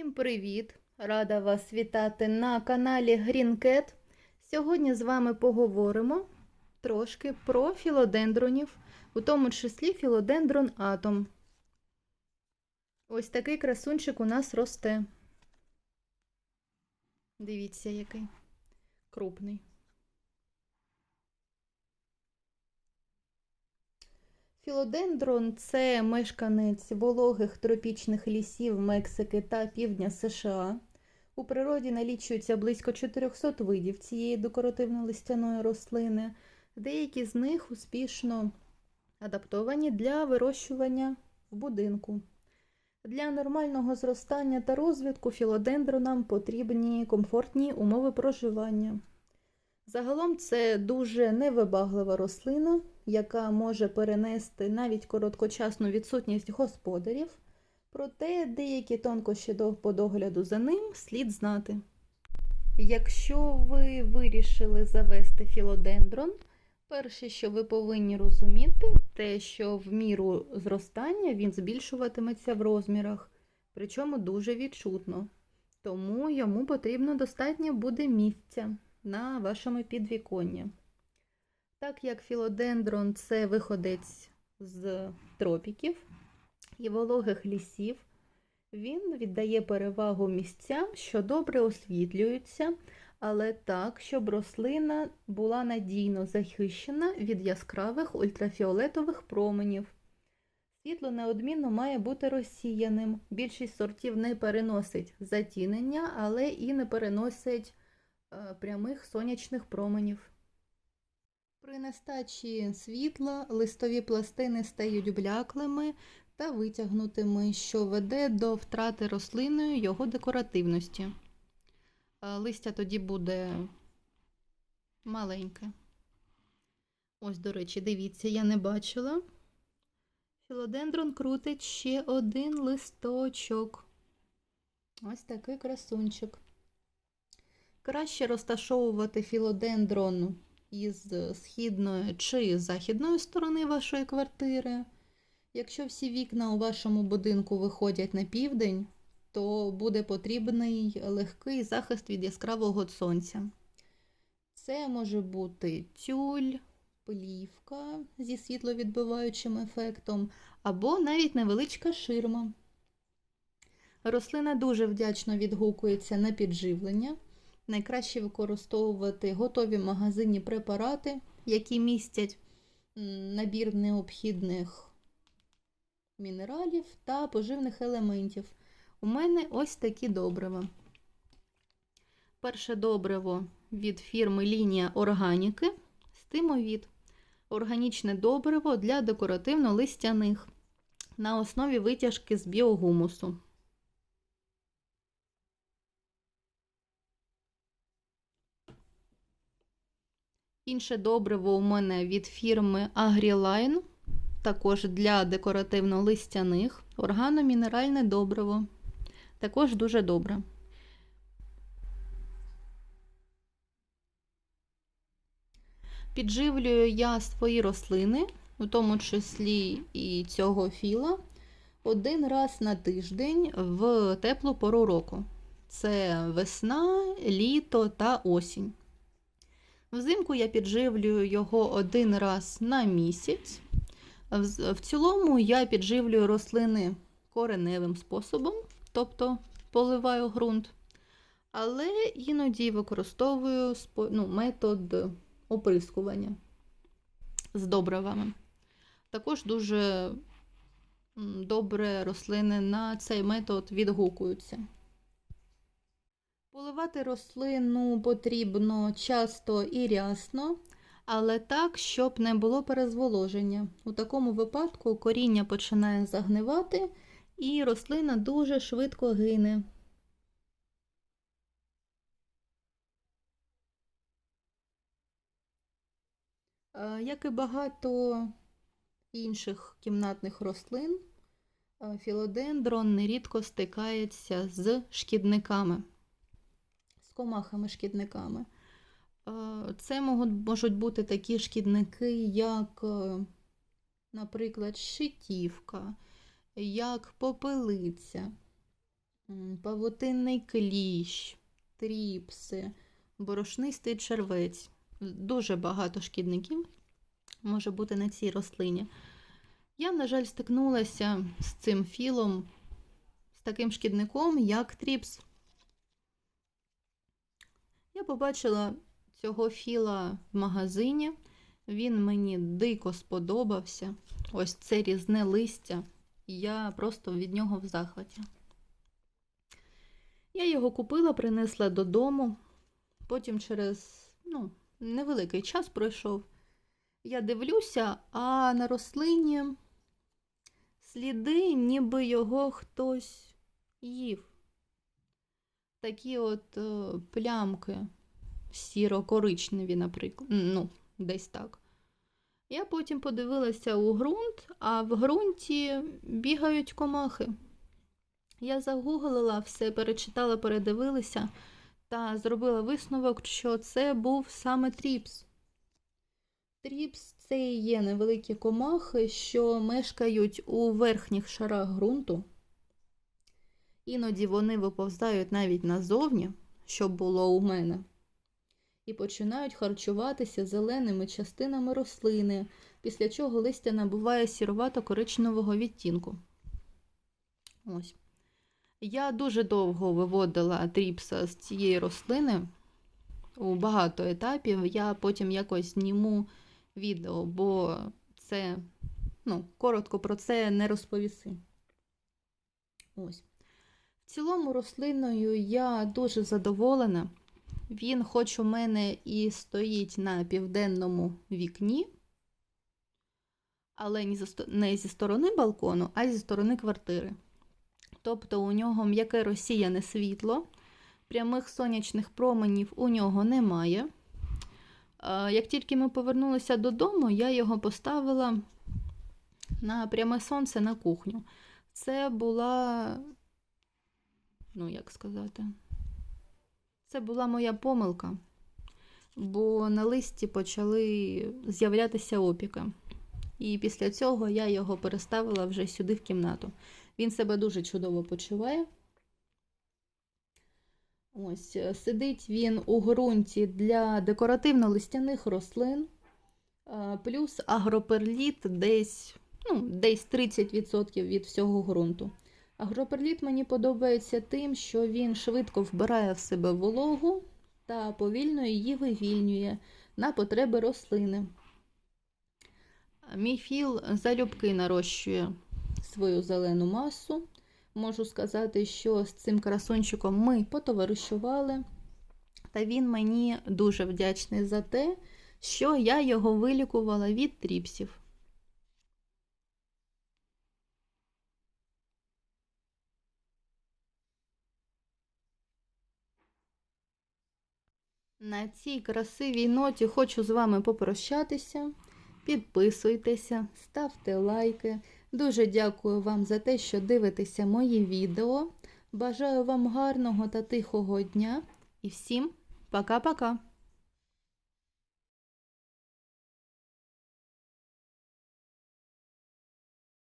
Всім привіт! Рада вас вітати на каналі GreenCat. Сьогодні з вами поговоримо трошки про філодендронів, у тому числі філодендрон атом. Ось такий красунчик у нас росте. Дивіться, який крупний. Філодендрон це мешканець вологих тропічних лісів Мексики та півдня США. У природі налічується близько 400 видів цієї декоративно-листяної рослини. Деякі з них успішно адаптовані для вирощування в будинку. Для нормального зростання та розвитку філодендронам потрібні комфортні умови проживання. Загалом це дуже невибаглива рослина, яка може перенести навіть короткочасну відсутність господарів, проте деякі тонкощі по догляду за ним слід знати. Якщо ви вирішили завести філодендрон, перше, що ви повинні розуміти, те, що в міру зростання він збільшуватиметься в розмірах, причому дуже відчутно. Тому йому потрібно достатньо буде місця на вашому підвіконні. Так як філодендрон це виходець з тропіків і вологих лісів, він віддає перевагу місцям, що добре освітлюються, але так, щоб рослина була надійно захищена від яскравих ультрафіолетових променів. Світло неодмінно має бути розсіяним. Більшість сортів не переносить затінення, але і не переносить прямих сонячних променів. При нестачі світла листові пластини стають бляклими та витягнутими, що веде до втрати рослиною його декоративності. Е, Листя тоді буде маленьке. Ось, до речі, дивіться, я не бачила. Філодендрон крутить ще один листочок. Ось такий красунчик. Краще розташовувати філодендрон із східної чи західної сторони вашої квартири. Якщо всі вікна у вашому будинку виходять на південь, то буде потрібний легкий захист від яскравого сонця. Це може бути тюль, плівка зі світловідбиваючим ефектом, або навіть невеличка ширма. Рослина дуже вдячно відгукується на підживлення. Найкраще використовувати готові магазинні препарати, які містять набір необхідних мінералів та поживних елементів. У мене ось такі добрива. Перше добриво від фірми Лінія Органіки Стимовід. Органічне добриво для декоративно-листяних на основі витяжки з біогумусу. Інше добриво у мене від фірми Agriline, також для декоративно-листяних. Органомінеральне добриво. Також дуже добре. Підживлюю я свої рослини, у тому числі і цього філа, один раз на тиждень в теплу пору року. Це весна, літо та осінь. Взимку я підживлюю його один раз на місяць. В цілому я підживлюю рослини кореневим способом, тобто поливаю ґрунт, але іноді використовую ну, метод оприскування з добривами. Також дуже добре рослини на цей метод відгукуються. Поливати рослину потрібно часто і рясно, але так, щоб не було перезволоження. У такому випадку коріння починає загнивати і рослина дуже швидко гине. Е, Як і багато інших кімнатних рослин, е, філодендрон нерідко стикається з шкідниками, комахами-шкідниками. Е, Це можуть, бути такі шкідники, як, е, наприклад, щитівка, як попелиця, павутинний кліщ, тріпси, борошнистий червець. Дуже багато шкідників може бути на цій рослині. Я, на жаль, стикнулася з цим філом, з таким шкідником, як тріпс. Я побачила цього філа в магазині. Він мені дико сподобався. Ось це різне листя. Я просто від нього в захваті. Я його купила, принесла додому. Потім через ну, невеликий час пройшов. Я дивлюся, а на рослині сліди, ніби його хтось їв. Такі от е, плямки сіро-коричневі, наприклад. Ну, десь так. Я потім подивилася у ґрунт, а в ґрунті бігають комахи. Я загуглила все, перечитала, передивилася та зробила висновок, що це був саме тріпс. Тріпс це і є невеликі комахи, що мешкають у верхніх шарах ґрунту. Іноді вони виповзають навіть назовні, що було у мене, і починають харчуватися зеленими частинами рослини, після чого листя набуває сірувато-коричневого відтінку. Ось. Я дуже довго виводила тріпса з цієї рослини у багато етапів. Я потім якось зніму відео, бо це, ну, коротко про це не розповіси. Ось. Цілому рослиною я дуже задоволена. Він, хоч у мене і стоїть на південному вікні, але не зі сторони балкону, а зі сторони квартири. Тобто у нього м'яке розсіяне світло, прямих сонячних променів у нього немає. Як тільки ми повернулися додому, я його поставила на пряме сонце на кухню. Це була, ну як сказати, це була моя помилка, бо на листі почали з'являтися опіки. І після цього я його переставила вже сюди в кімнату. Він себе дуже чудово почуває. Ось, е, сидить він у ґрунті для декоративно-листяних рослин, е, плюс агроперліт десь, ну, десь 30% від всього ґрунту. Агроперліт мені подобається тим, що він швидко вбирає в себе вологу та повільно її вивільнює на потреби рослини. Мій філ залюбки нарощує свою зелену масу. Можу сказати, що з цим красунчиком ми потоваришували, та він мені дуже вдячний за те, що я його вилікувала від тріпсів. На цій красивій ноті хочу з вами попрощатися. Підписуйтеся, ставте лайки. Дуже дякую вам за те, що дивитеся мої відео. Бажаю вам гарного та тихого дня і всім пока-пока!